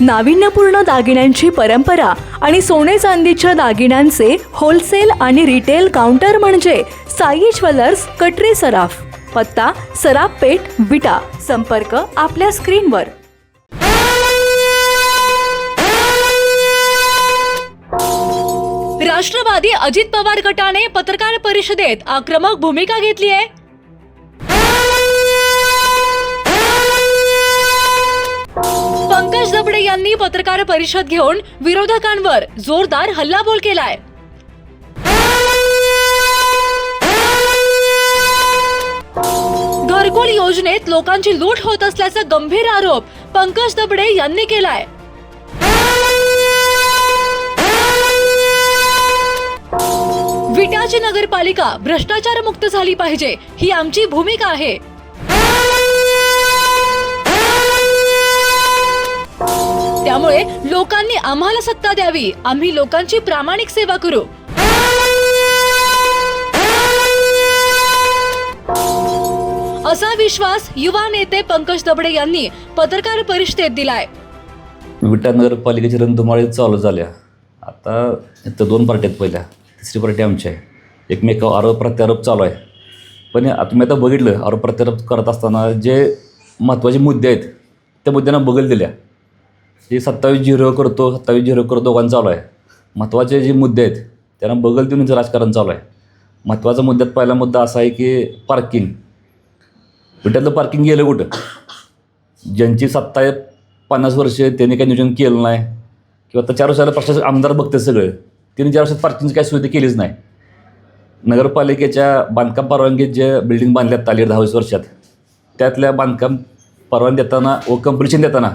नाविन्यपूर्ण दागिन्यांची परंपरा आणि सोने चांदीच्या दागिन्यांचे होलसेल आणि रिटेल काउंटर म्हणजे साई ज्वेलर्स कटरी सराफ पत्ता सराफ पेठ विटा. संपर्क आपल्या स्क्रीनवर. राष्ट्रवादी अजित पवार गटाने पत्रकार परिषदेत आक्रमक भूमिका घेतली आहे. बोबडे यांनी पत्रकार परिषद घेऊन विरोधकांवर जोरदार हल्लाबोल केलाय. घरकुल योजनेत लोकांची लूट होत असल्याचा गंभीर आरोप पंकज दबडे यांनी केलाय. विटाची नगरपालिका भ्रष्टाचार मुक्त झाली पाहिजे ही आमची भूमिका आहे. त्यामुळे लोकांनी आम्हाला सत्ता द्यावी. आम्ही लोकांची प्रामाणिक सेवा करू. असा विश्वास युवा नेते पंकज दबडे यांनी पत्रकार परिषदेत दिलाय. विटा नगरपालिकेची रणधुमाळी चालू झाल्या आता इथं दोन पार्ट्या आहेत पहिल्या. तिसरी पार्टी आमची आहे. एकमेकावर आरोप प्रत्यारोप चालू आहे. पण आता मी आता बघितलं आरोप प्रत्यारोप करत असताना जे महत्त्वाचे मुद्दे आहेत त्या मुद्द्यांना बगल दिल्या. जे सत्तावीस झिरो करतो सत्तावीस झिरो करतो दोघांचं चालू आहे. महत्त्वाचे जे मुद्दे आहेत त्यांना बगल देऊनच राजकारण चालू आहे. महत्त्वाचा मुद्द्यात पहिला मुद्दा असा आहे की पार्किंग विट्यातलं पार्किंग गेलं कुठं? ज्यांची सत्ता आहे पन्नास वर्ष त्यांनी काही नियोजन केलं नाही. किंवा आता चार वर्षाला प्रशासक आमदार बघते सगळं. त्यांनी चार वर्षात पार्किंगची काही सुविधा केलीच नाही. नगरपालिकेच्या बांधकाम परवानगीत जे बिल्डिंग बांधल्यात आली दहा वीस वर्षात त्यातल्या बांधकाम परवानगी देताना व कंप्लिशन देताना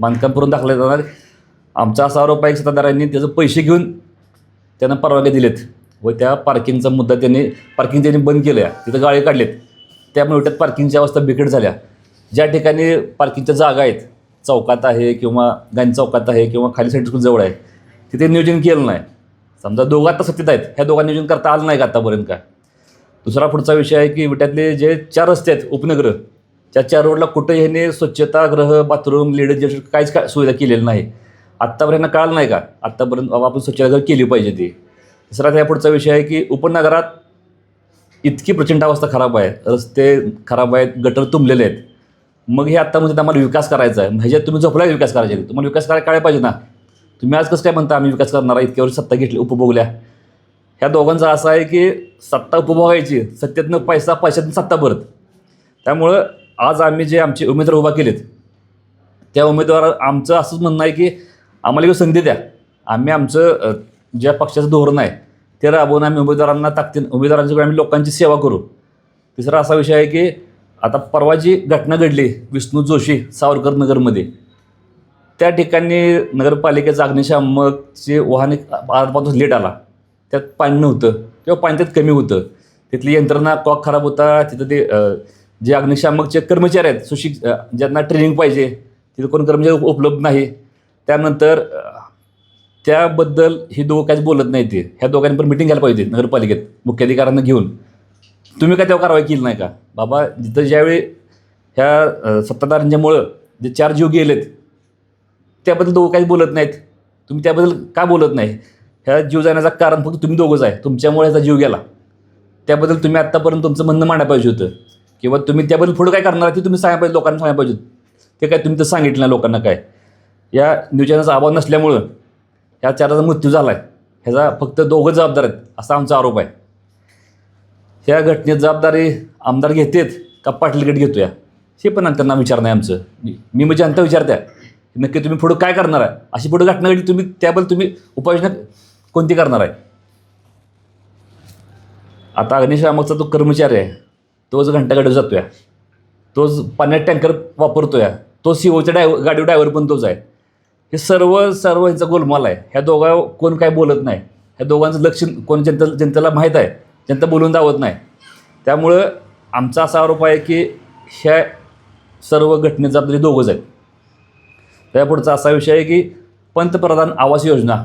बांधकाम करून दाखले जाणार. आमचा असा आरोप आहे सत्ताधाऱ्यांनी त्याचे पैसे घेऊन त्यांना परवानगी दिलेत व त्या पार्किंगचा मुद्दा त्यांनी पार्किंग त्यांनी बंद केलं तिथं गाळे काढलेत. त्यामुळे त्यात पार्किंगची अवस्था बिकट झाल्या. ज्या ठिकाणी पार्किंगच्या जागा आहेत चौकात आहे किंवा गांधी चौकात आहे किंवा खाली सेंटर स्कूल जवळ आहे तिथे नियोजन केलं नाही. समजा दोघं आता सत्तेत आहेत ह्या दोघांना नियोजन करता आलं नाही का आतापर्यंत? काय दुसरा पुढचा विषय आहे की विट्यातले जे चार रस्ते आहेत उपनगर त्या चार रोडला कुठं ह्याने स्वच्छतागृह बाथरूम लेडीज जेंट्स काहीच काय सुविधा केलेली नाही. आत्तापर्यंत कळालं नाही का? आत्तापर्यंत बाबा आपण स्वच्छतागृह केली पाहिजे ती. दुसरा त्या पुढचा विषय आहे की उपनगरात इतकी प्रचंड अवस्था खराब आहे. रस्ते खराब आहेत गटर तुंबलेले आहेत. मग हे आत्ता म्हणजे आम्हाला विकास करायचा आहे. ह्याच्यात तुम्ही झोपल्या विकास करायचे तुम्हाला विकास करायला काय पाहिजे ना. तुम्ही आज कसं काय म्हणता आम्ही विकास करणार आहे? इतक्या वर्ष सत्ता घेतली उपभोगल्या ह्या दोघांचा असा आहे की सत्ता उपभोगायची सत्तेतनं पैसा पैशातून सत्ता परत त्यामुळं आज आम्ही जे आमचे उमेदवार उभा केलेत त्या उमेदवार आमचं असंच म्हणणं आहे की आम्हाला एक संधी द्या. आम्ही आमचं ज्या पक्षाचं धोरण आहे ते राबवून आम्ही उमेदवारांना ताकदीन उमेदवारांच्याकडे आम्ही लोकांची सेवा करू. तिसरा असा विषय आहे की आता परवा जी घटना घडली विष्णू जोशी सावरकर नगरमध्ये त्या ठिकाणी नगरपालिकेचं अग्निशामकचे वाहन आजपासून लेट आला. त्यात पाणी नव्हतं किंवा पाणी त्यात कमी होतं. तिथली यंत्रणा कॉक खराब होता तिथं ते जे अग्निशामकचे कर्मचारी आहेत सुशिक ज्यांना ट्रेनिंग पाहिजे तिथं कोण कर्मचारी उपलब्ध नाही. त्यानंतर त्याबद्दल हे दोघं काहीच बोलत नाही ते. ह्या दोघांनी पण मिटिंग घ्यायला पाहिजे नगरपालिकेत मुख्याधिकाऱ्यांना घेऊन. तुम्ही काय तेव्हा कारवाई केली नाही का? बाबा जिथं ज्यावेळी ह्या सत्ताधाऱ्यांच्यामुळं जे चार जीव गेलेत त्याबद्दल दोघं काहीच बोलत नाहीत. तुम्ही त्याबद्दल का बोलत नाही? ह्या जीव जाण्याचं कारण फक्त तुम्ही दोघंच आहे. तुमच्यामुळे ह्याचा जीव गेला. त्याबद्दल तुम्ही आत्तापर्यंत तुमचं म्हणणं मांडायला पाहिजे होतं. किंवा तुम्ही त्याबद्दल पुढं काय करणार ते तुम्ही सांगा पाहिजे लोकांना सांगायला पाहिजे. ते काय तुम्ही तर सांगितलं नाही लोकांना काय. या नियोजनाचा अभाव नसल्यामुळं ह्या चाराचा मृत्यू झाला आहे ह्याचा फक्त दोघं जबाबदार आहेत असा आमचा आरोप आहे. ह्या घटनेत जबाबदारी आमदार घेतेत का पाटीलगड घेतो या हे पण त्यांना विचार नाही आमचं. मी म्हणजे जनता विचारत्या नक्की तुम्ही पुढं काय करणार आहे? अशी पुढं घटना घडली तुम्ही त्याबद्दल तुम्ही उपाययोजना कोणती करणार आहे? आता अग्निशामकचा तो कर्मचारी आहे. तोच घंटागाडी जातोय तोच पाण्यात टँकर वापरतोय तो सीओच्या डाय गाडी ड्रायव्हर पण तोच आहे. हे सर्व सर्व ह्यांचा गोलमाल आहे. ह्या दोघा कोण काय बोलत नाही. ह्या दोघांचं लक्ष कोण जनता जनतेला माहीत आहे जनता बोलून दावत नाही. त्यामुळं आमचा असा आरोप आहे की ह्या सर्व घटनेत जबाबदारी दोघंच आहेत. त्यापुढचा असा विषय आहे की पंतप्रधान आवास योजना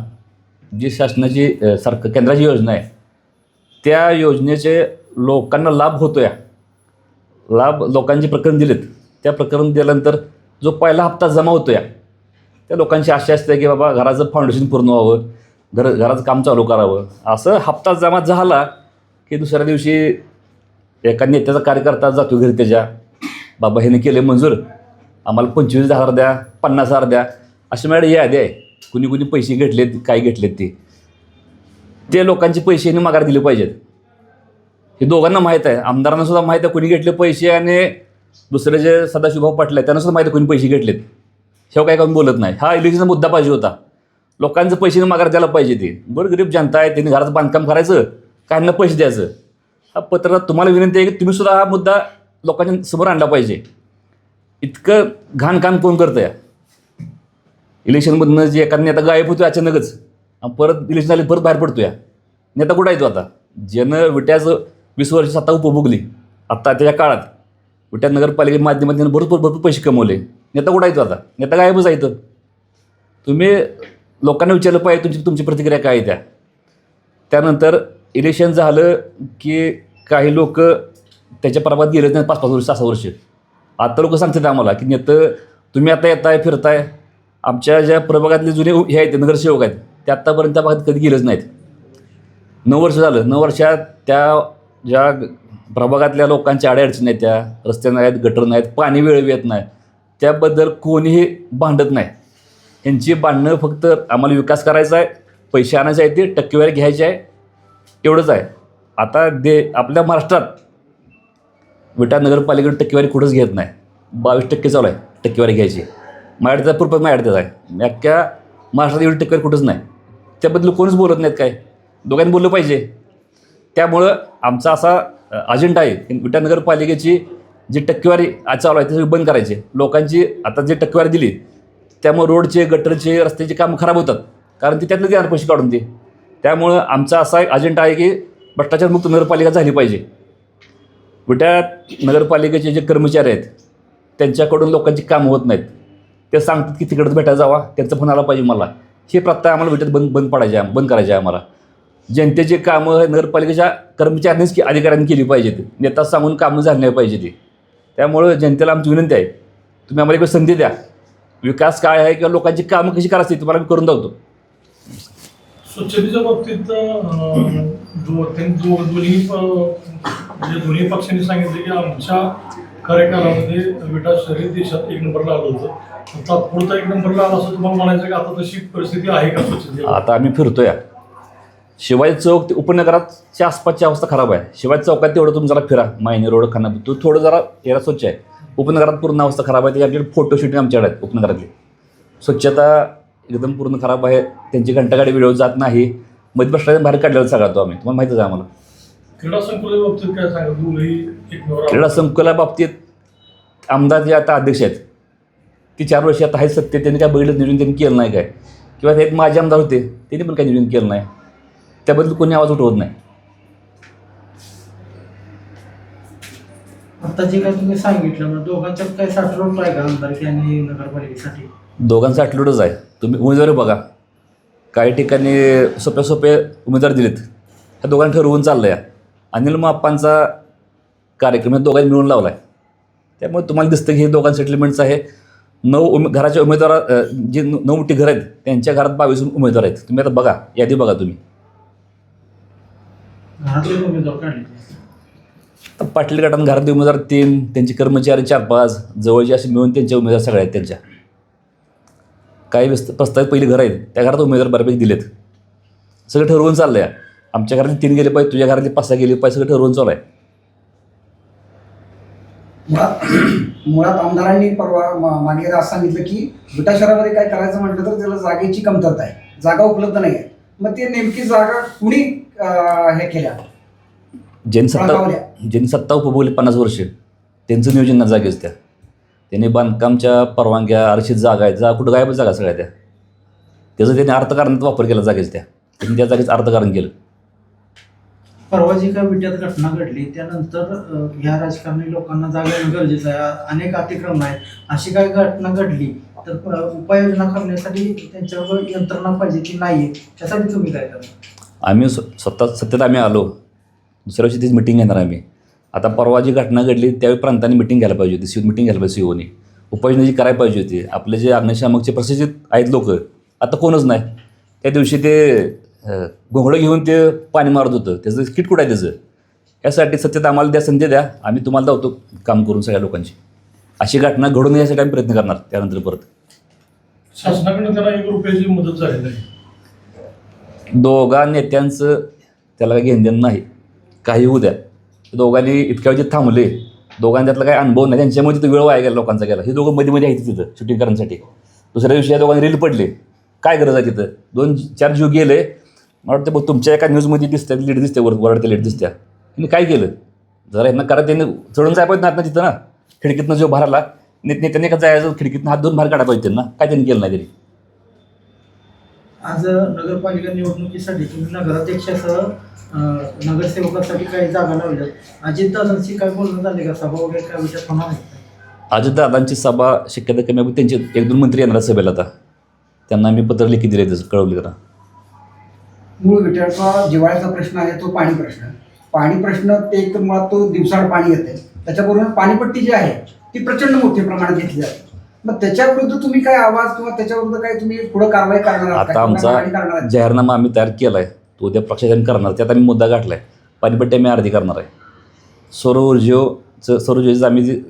जी शासनाची सरकार केंद्राची योजना आहे त्या योजनेचे लोकांना लाभ होतो या लाभ लोकांचे प्रकरण दिलेत. त्या प्रकरण दिल्यानंतर जो पहिला हप्ता जमा होतो या त्या लोकांची आशा असते की बाबा घराचं फाउंडेशन पूर्ण व्हावं घर घराचं काम चालू करावं. असं हप्ता जमा झाला की दुसऱ्या दिवशी एका नेत्याचा कार्यकर्ता जातो घरी त्याच्या. बाबा ह्याने केले मंजूर. आम्हाला पंचवीस हजार द्या पन्नास हजार द्या. अशी मॅडम यादी आहे. कुणी कुणी पैसे घेतलेत काय घेतलेत ते. ते लोकांचे पैसे ह्यांनी माघार दिले पाहिजेत. हे दोघांना माहीत आहे. आमदारांना सुद्धा माहीत आहे कोणी घेतले पैसे आणि दुसरे जे सदाशिवभाऊ पाटील आहेत त्यांना सुद्धा माहीत आहे कोणी पैसे घेतलेत. शेव काय कोण बोलत नाही. हा इलेक्शनचा मुद्दा पाहिजे होता. लोकांचं पैसे माघार द्यायला पाहिजे ते. बरं गरीब जनता आहे त्यांनी घराचं बांधकाम करायचं काहींना पैसे द्यायचं. हा पत्रात तुम्हाला विनंती आहे की तुम्ही सुद्धा हा मुद्दा लोकांच्या समोर आणला पाहिजे. इतकं घाण काम कोण करतं या इलेक्शनमधनं जे एखादा नेता गायब होतो अचानकच परत इलेक्शन झाले परत बाहेर पडतो या नेता कुठं आहे तो आता? ज्यानं विट्याचं वीस वर्ष सत्ता उपभोगली. आत्ता त्याच्या काळात. विट्या नगरपालिके माध्यमातून भरपूर भरपूर पैसे कमवले. नेता उडायचं आता? नेता गायबच आहे तर तुम्ही लोकांना विचारलं पाहिजे तुमची तुमची प्रतिक्रिया काय आहे त्या? त्यानंतर इलेक्शन झालं की काही लोक त्याच्या प्रभात गेलेच नाही पाच पाच वर्ष सहा सहा वर्ष. आता लोक सांगतात आम्हाला की नेतं तुम्ही आता येताय फिरताय. आमच्या ज्या प्रभागातले जुने हे आहेत नगरसेवक आहेत ते आत्तापर्यंत त्या भागात कधी गेलेच नाहीत. नऊ वर्ष झालं. नऊ वर्षात त्या ज्या प्रभागातल्या लोकांच्या अडीअडचणी आहेत त्या रस्ते नाहीत गटर नाहीत पाणी वेळ येत नाही त्याबद्दल कोणीही भांडत नाही. यांची भांडणं फक्त आम्हाला विकास करायचा आहे पैसे आणायचे आहे ते टक्केवारी घ्यायची आहे एवढंच आहे. आता दे आपल्या महाराष्ट्रात विटा नगरपालिकेकडे टक्केवारी कुठंच घेत नाही. बावीस टक्के चालू आहे टक्केवारी घ्यायची. माझ्याकडे त्या पूर्व माझ्याकडे आहे. अख्ख्या महाराष्ट्रात एवढी टक्केवारी कुठंच नाही. त्याबद्दल कोणीच बोलत नाहीत काय? दोघांनी बोललं पाहिजे. त्यामुळं आमचा असा अजेंडा आहे की विटा नगरपालिकेची जी टक्केवारी आज चालू आहे ती बंद करायची. लोकांची आता जी टक्केवारी दिली त्यामुळे रोडचे गटरचे रस्त्याचे कामं खराब होतात. कारण ती त्यातलं देणार पैसे काढून ते त्यामुळं आमचा असा एक अजेंडा आहे की भ्रष्टाचारमुक्त नगरपालिका झाली पाहिजे. विटा नगरपालिकेचे जे कर्मचारी आहेत त्यांच्याकडून लोकांची कामं होत नाहीत. ते सांगतात की तिकडं भेटायला जावा त्यांचा फोन आला पाहिजे मला. हे प्रथा आम्हाला भेटत बंद बंद पडायचे बंद करायचे आहे आम्हाला. जनतेचे कामं हे नगरपालिकेच्या कर्मचाऱ्यांनीच की अधिकाऱ्यांनी केली पाहिजेत. नेता सांगून कामं झाली नाही पाहिजे ती त्यामुळं जनतेला आमची विनंती आहे तुम्ही आम्हाला एक संधी द्या. विकास काय आहे किंवा लोकांची कामं कशी करायची तुम्हाला मी करून दावतो स्वच्छतेच्या बाबतीत दोन्ही म्हणजे दोन्ही पक्षांनी सांगितले की आमच्या कार्यकालामध्ये विटा शहरी देशात एक नंबरला आलं होतं. तात्पुरता एक नंबरला आला असं तुम्हाला म्हणायचं की आता तशी परिस्थिती आहे का स्वच्छतेची आता आम्ही फिरतोय. शिवाजी चौक ते उपनगराच्या आसपासची अवस्था खराब आहे. शिवाजी चौकात तेवढं तुम्ही जरा फिरा. मायने रोड खाना तो थोडं जरा एरा स्वच्छ आहे. उपनगरात पूर्ण अवस्था खराब आहे. ते आमच्याकडे फोटो शूटिंग आमच्याकडे आहेत उपनगरातली. स्वच्छता एकदम पूर्ण खराब आहे. त्यांची घंटागाडी व्हिडिओ जात नाही. मध्ये भ्रष्टाचार बाहेर काढलेला सगळा तो आम्ही. तुम्हाला माहितीच आहे आम्हाला. क्रीडा संकुलाच्या बाबतीत आमदार जे आता अध्यक्ष आहेत ती चार वर्षी आता आहेत सत्य त्यांनी काय बघितलं नियोजन त्यांनी केलं नाही काय? किंवा ते एक माझे आमदार होते त्यांनी पण काही नियोजन केलं नाही. त्याबद्दल कोणी आवाज उठवत नाही. आता जे काय तुम्ही सांगितलं मग दोघांच्यात काय साठवण आहे का आमदारकी आणि नगरपालिकेसाठी? दोघांचं आटलोडच आहे. तुम्ही उमेदवारी बघा. काही ठिकाणी सोप्या सोपे उमेदवार दिलेत. ह्या दोघांनी ठरवून चाललं आहे अनिल माप्पांचा कार्यक्रम या दोघांनी मिळून लावला आहे त्यामुळे तुम्हाला दिसतं की हे दोघांचं सेटलमेंटचं आहे. नऊ उमे घराच्या उमेदवार जे नऊ मोठी घरं आहेत त्यांच्या घरात बावीस उमेदवार आहेत. तुम्ही आता बघा यादी बघा तुम्ही. घरातले उमेदवार काढले. तर पाटील गटात घरातले उमेदवार तीन त्यांचे कर्मचारी चार पाच जवळचे असे मिळून त्यांचे उमेदवार सगळे आहेत त्यांच्या. काही व्यस्त प्रस्तावित पहिली घरं आहेत त्या घरात उमेदवार बऱ्यापैकी दिलेत. सगळं ठरवून चाललं आहे आमच्या घरातले तीन गेले पाहिजे तुझ्या घरातले पाच सहा गेले पाहिजे सगळं ठरवून चालू आहे मुळात मुळात आमदारांनी परवा मागे असं सांगितलं की विटा शहरामध्ये काय करायचं म्हटलं तर त्याला जागेची कमतरता आहे. जागा उपलब्ध नाही आहे मग ते नेमकी जागा कुणी अं, हे केल्या? ज्यांनी सत्ता पळकावल्या. ज्यांनी सत्ता उपभोगली पन्नास वर्ष. त्यांचं नियोजन ना जागेच त्या. त्यांनी बांधकामच्या परवानग्या आरक्षित जागा आहेत. जा कुठं गायबच जागा सगळ्या त्या. त्याचं त्यांनी अर्थकारणात वापर केला जागेच त्या. त्यांनी त्या जागेचं अर्थकारण केलं. परवा जी काय विट्यात घटना घडली त्यानंतर अ, ह्या राजकारणी लोकांना जागा येणं गरजेचं आहे. अनेक अतिक्रमण आहेत. अशी काय घटना घडली तर उपाययोजना करण्यासाठी त्यांच्यावर यंत्रणा पाहिजे की नाही त्यासाठी तुम्ही काय करणार आम्ही स्वतः सत्तेत आम्ही आलो. दुसऱ्या दिवशी तीच मिटिंग घेणार आम्ही. आता परवा जी घटना घडली त्यावेळी प्रांतांनी मिटिंग घ्यायला पाहिजे होती सी मिटिंग घ्यायला पाहिजे सीओनी. उपाययोजना जी करायला पाहिजे होती आपले जे अग्निशामकचे प्रशिक्षित आहेत लोक आता कोणच नाही. त्या दिवशी ते घोंगडं घेऊन ते पाणी मारत होतं. त्याचं किट कुठं आहे त्याचं? यासाठी सत्तेत आम्हाला द्या संधी द्या. आम्ही तुम्हाला धावतो काम करून सगळ्या लोकांची. अशी घटना घडून यासाठी आम्ही प्रयत्न करणार त्यानंतर परत. शासनाकडनं त्यांना एक रुपयाची मदत झाली नाही. दोघा नेत्यांचं त्याला काही घेणदेण नाही. काही होऊ द्या. दोघांनी इतक्या वेळ थांबले. दोघांनी त्यातला काही अनुभव नाही. त्यांच्यामुळे तिथं वेळ वाया गेला लोकांचा गेला. हे दोघं मध्ये मध्ये आहेत तिथं शूटिंग करण्यासाठी दुसऱ्या दिवशी या दोघांनी रील पडले. काय गरज आहे तिथं? दोन चार जीव गेले. मला वाटतं बघ तुमच्या एका न्यूजमध्ये दिसतात लीड दिसते वर वरडते लीड दिसत्या. त्यांनी काय केलं? जरा यांना करा त्यांनी चढून जाय पाहिजे ना तिथं ना. खिडकीतनं जो भराला नेत नेत्याने का जायचं खिडकीतनं हात दोन बाहेर काढा पाहिजे त्यांना. काय त्यांनी केलं नाही तरी. आज नगरपालिका निवडणुकीसाठी तुम्ही नगराध्यक्षासह अ, नगरसेवकासाठी काही जागा लावल्यात अजितदादांशी काय बोलणं झाले का? सभा वगैरे काय विचार होणार आहे का? अजितदादांची सभा शक्यता कमी आहे. त्यांचे एक दोन मंत्री येणार आहेत सभेला आता. त्यांना मी पत्र लिखित दिले तसं कळवले जरा. मूळ विटाळचा जिवाळ्याचा प्रश्न आहे तो पाणी प्रश्न. पाणी प्रश्न ते एक तर मुळात तो दिवसाड पाणी येते त्याच्याबरोबर पाणीपट्टी जी आहे ती प्रचंड मोठ्या प्रमाणात घेतली जाते. मग त्याच्या विरुद्ध तुम्ही काय आवाज किंवा त्याच्या विरुद्ध काय तुम्ही पुढे कारवाई करणार आहात? आता करणार आमचा आहात? जाहीरनामा आम्ही तयार केला आहे तो उद्या प्रशासन करणार त्यात आम्ही मुद्दा गाठला आहे पाणीपट्टी आम्ही अर्धी करणार आहे. सौर ऊर्जेचं सौर ऊर्जेचं आम्ही जे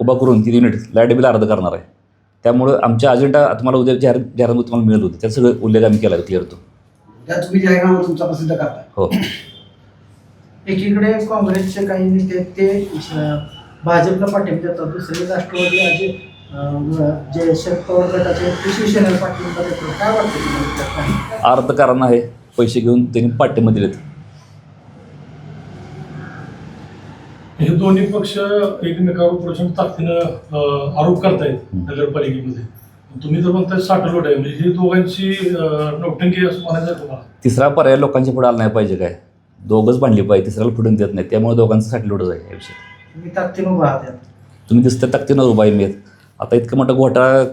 उभा करून ती युनिट लाइट बिल अर्ध करणार आहे. त्यामुळं आमच्या अजेंडा तुम्हाला उद्या जाहीर जाहीरनामा तुम्हाला मिळत होते. त्यात सगळं उल्लेख आम्ही केला क्लिअर तो. तुम्ही जाहीरनामा तुमचा प्रसिद्ध करताय. हो. एकीकडे काँग्रेसचे काही नेते आहेत ते भाजपला पाठिंबा देतात. दुसरे राष्ट्रवादी असे अ, जे शरद पवार गटाचे शिवसेनेला पाठिंबा देतात. काय वाटतं तुम्हाला त्यात? अर्थकारण आहे. पैसे घेऊन त्यांनी पाठिंबा दिलेत. हे दोन्ही पक्ष एकमेकावर प्रचंड ताकदीनं आरोप करतायत नगरपालिकेमध्ये. तुम्ही तर म्हणताय साठलोट आहे. म्हणजे ही दोघांची नौटंकी असं म्हणायचं तुम्हाला? तिसरा पर्याय लोकांच्या पुढे आला नाही पाहिजे काय? दोघंच बांधली पाहिजे तिसऱ्याला फुटून देत नाही त्यामुळे दोघांचं साठलोटच आहे या विषयात तुम्ही ताकदीनं उभा आहात यात. तुम्ही दिसतं ताकदीनं उभा आहे मी. आता इतकं मोठं घोटाळा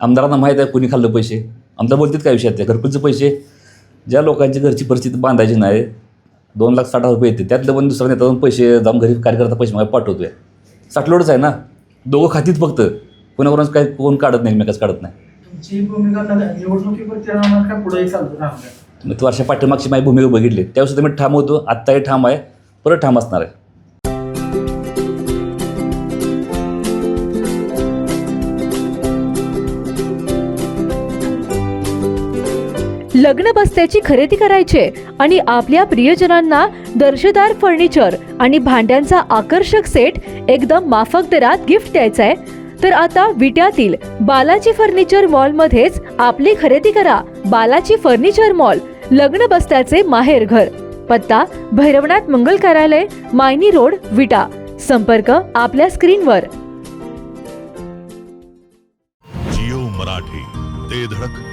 आमदारांना माहीत आहे कोणी खाल्लं पैसे. आमदार बोलतात काय विषयात ते घरकुलचे पैसे. ज्या लोकांची घरची परिस्थिती बांधायची नाही दोन लाख साठ हजार रुपये येते त्यातलं पण दुसरा नेता जाऊन पैसे जाऊन घरी कार्यकर्ता पैसे मला पाठवतोय. साठलोडच आहे ना? दोघं खातीत फक्त. कोणाकोणाच काय कोण काढत नाही एकमेकाच काढत नाही. तुमची भूमिका नगर- निवडणुकीवरती राहणार का? पुढेही चालू राहणार. मी तू वर्षा पाठीमागची माझी भूमिका बघितली. त्यावेळेस सुद्धा मी ठाम होतो. आत्ताही ठाम आहे. परत ठाम असणार आहे. लग्न बस्त्याची खरेदी करायचे आणि आपल्या प्रियजनांना दर्जेदार फर्निचर आणि भांड्यांचा आकर्षक सेट एकदम माफक दरात गिफ्ट द्यायचा आहे. तर आता विट्यातील बालाजी फर्निचर मॉलमध्येच आपली खरेदी करा. बालाची फर्निचर मॉल लग्न बस्त्याचे माहेर घर पत्ता भैरवनाथ मंगल कार्यालय मायनी रोड विटा. संपर्क आपल्या स्क्रीनवर. जिओ मराठी ते धडक.